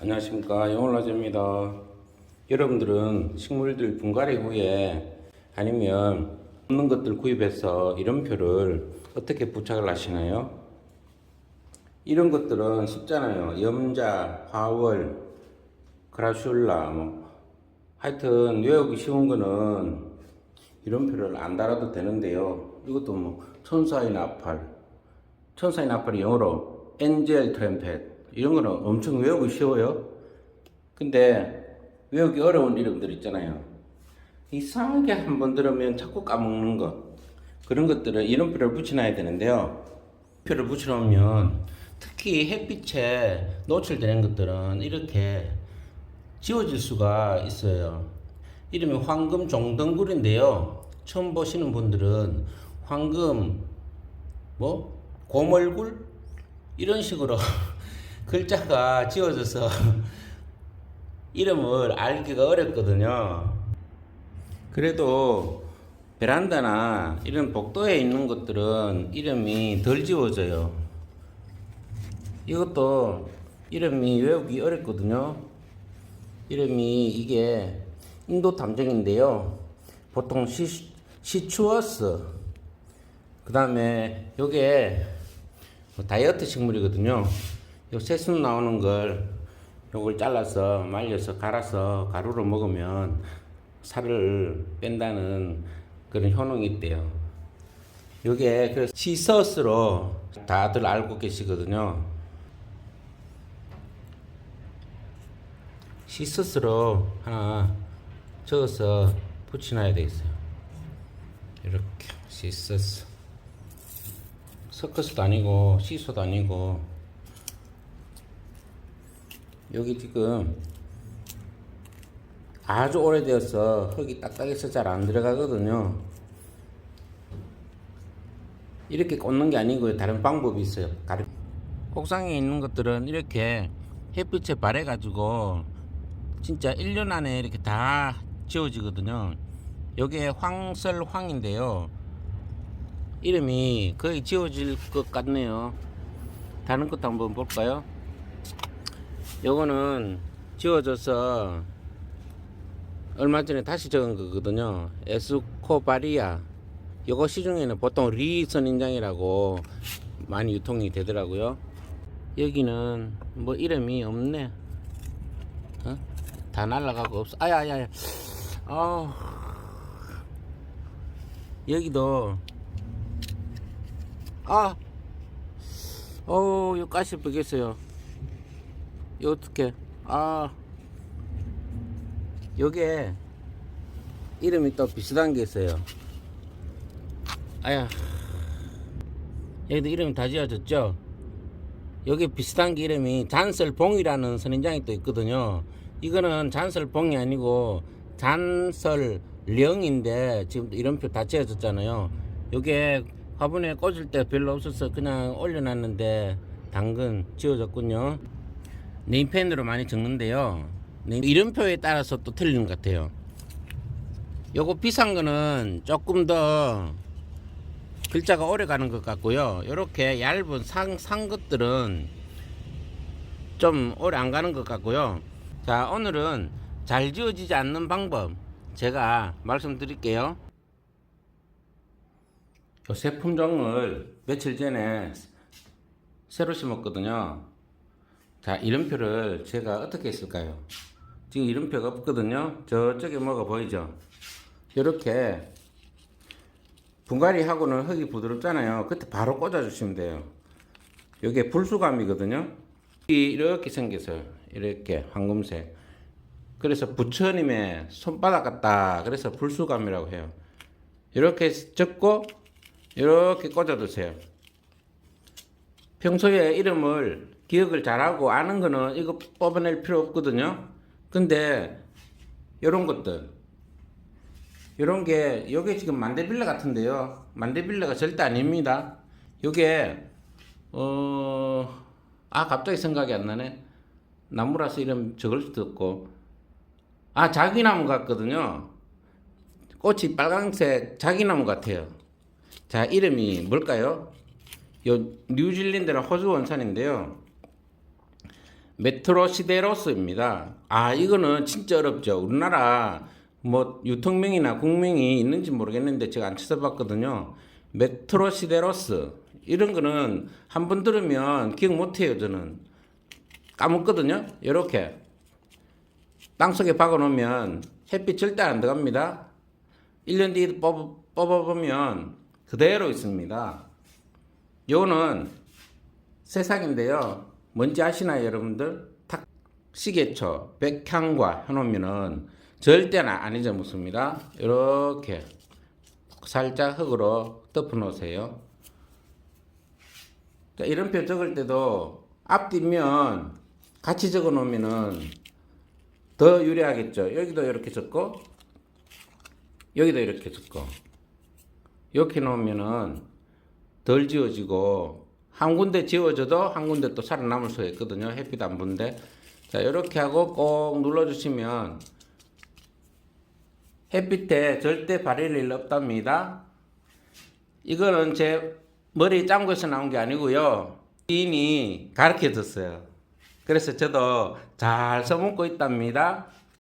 안녕하십니까. 영월라제입니다. 여러분들은 식물들 분갈이 후에 아니면 없는 것들 구입해서 이름표를 어떻게 부착을 하시나요? 이런 것들은 쉽잖아요. 염자, 화월, 그라슐라 뭐. 하여튼 외우기 쉬운 거는 이름표를 안 달아도 되는데요. 이것도 뭐 천사의 나팔. 천사의 나팔이 영어로 엔젤 트램펫 이런 거는 엄청 외우기 쉬워요. 근데 외우기 어려운 이름들 있잖아요. 이상하게 한 번 들으면 자꾸 까먹는 거 그런 것들은 이름표를 붙여놔야 되는데요. 표를 붙여놓으면 특히 햇빛에 노출되는 것들은 이렇게 지워질 수가 있어요. 이름이 황금 종덩굴인데요. 처음 보시는 분들은 황금 뭐 고멀굴 이런 식으로 글자가 지워져서 이름을 알기가 어렵거든요. 그래도 베란다나 이런 복도에 있는 것들은 이름이 덜 지워져요. 이것도 이름이 외우기 어렵거든요. 이름이 이게 인도 탐정인데요. 보통 시, 시추어스. 그 다음에 요게 다이어트 식물이거든요. 요 새순 나오는 걸 요걸 잘라서 말려서 갈아서 가루로 먹으면 살을 뺀다는 그런 효능이 있대요. 요게 그래서 시서스로 다들 알고 계시거든요. 시서스로 하나 적어서 붙여놔야 되겠어요. 이렇게 시서스. 서커스도 아니고 시소도 아니고 여기 지금 아주 오래되어서 흙이 딱딱해서 잘 안 들어가거든요. 이렇게 꽂는 게 아니고요. 다른 방법이 있어요. 가르- 옥상에 있는 것들은 이렇게 햇빛에 발해가지고 진짜 1년 안에 이렇게 다 지워지거든요. 요게 황설황인데요. 이름이 거의 지워질 것 같네요. 다른 것도 한번 볼까요? 요거는 지워져서 얼마 전에 다시 적은 거거든요. 에스코바리아. 요거 시중에는 보통 리 선인장이라고 많이 유통이 되더라고요. 여기는 뭐 이름이 없네. 어? 다 날라가고 없어. 아야야야. 아. 여기도 아. 어, 요 가시 보겠어요. 요 어떻게? 아. 요게 이름이 또 비슷한 게 있어요. 아야. 여기도 이름이 다 지어졌죠? 여기 비슷한 게 이름이 잔설봉이라는 선인장이 또 있거든요. 이거는 잔설봉이 아니고 잔설령인데 지금 이름표 다 지어졌잖아요. 요게 화분에 꽂을 때 별로 없어서 그냥 올려놨는데 당근 지워졌군요. 네임펜으로 많이 적는데요. 네임- 이름표에 따라서 또 틀리는 것 같아요. 요거 비싼 거는 조금 더 글자가 오래 가는 것 같고요. 요렇게 얇은 상, 산 것들은 좀 오래 안 가는 것 같고요. 자, 오늘은 잘 지워지지 않는 방법 제가 말씀드릴게요. 요새 품종을 며칠 전에 새로 심었거든요. 자, 이름표를 제가 어떻게 했을까요? 지금 이름표가 없거든요. 저쪽에 뭐가 보이죠? 이렇게 분갈이 하고는 흙이 부드럽잖아요. 그때 바로 꽂아주시면 돼요. 이게 불수감이거든요. 이렇게 생겼어요. 이렇게 황금색. 그래서 부처님의 손바닥 같다. 그래서 불수감이라고 해요. 이렇게 접고 이렇게 꽂아두세요. 평소에 이름을 기억을 잘하고 아는 거는 이거 뽑아낼 필요 없거든요. 근데 이런 것들 이런 게 요게 지금 만데빌라 같은데요. 만데빌라가 절대 아닙니다. 요게 어 아 갑자기 생각이 안 나네. 나무라서 이름 적을 수도 없고 아 자기나무 같거든요. 꽃이 빨강색 자기나무 같아요. 자 이름이 뭘까요? 요 뉴질랜드나 호주 원산인데요. 메트로시데로스입니다. 아, 이거는 진짜 어렵죠. 우리나라 뭐 유통명이나 국명이 있는지 모르겠는데 제가 안 찾아봤거든요. 메트로 시데로스 이런 거는 한 번 들으면 기억 못 해요, 저는. 까먹거든요. 이렇게 땅속에 박아 놓으면 햇빛 절대 안 들어갑니다. 1년 뒤에 뽑아, 뽑아보면 그대로 있습니다. 요거는 세상인데요. 뭔지 아시나요, 여러분들? 탁 시계초, 백향과 해놓으면은 절대는 안 잊어먹습니다. 이렇게 살짝 흙으로 덮어 놓으세요. 자, 이름표 적을 때도 앞뒷면 같이 적어 놓으면은 더 유리하겠죠. 여기도 이렇게 적고 여기도 이렇게 적고 이렇게 놓으면은 덜 지워지고 한 군데 지워져도 한 군데 또 살아남을 수가 있거든요. 햇빛 안 부는데 자 이렇게 하고 꼭 눌러주시면 햇빛에 절대 바릴 일 없답니다. 이거는 제 머리 짱구에서 나온 게 아니고요. 지인이 가르쳐 줬어요. 그래서 저도 잘 써먹고 있답니다.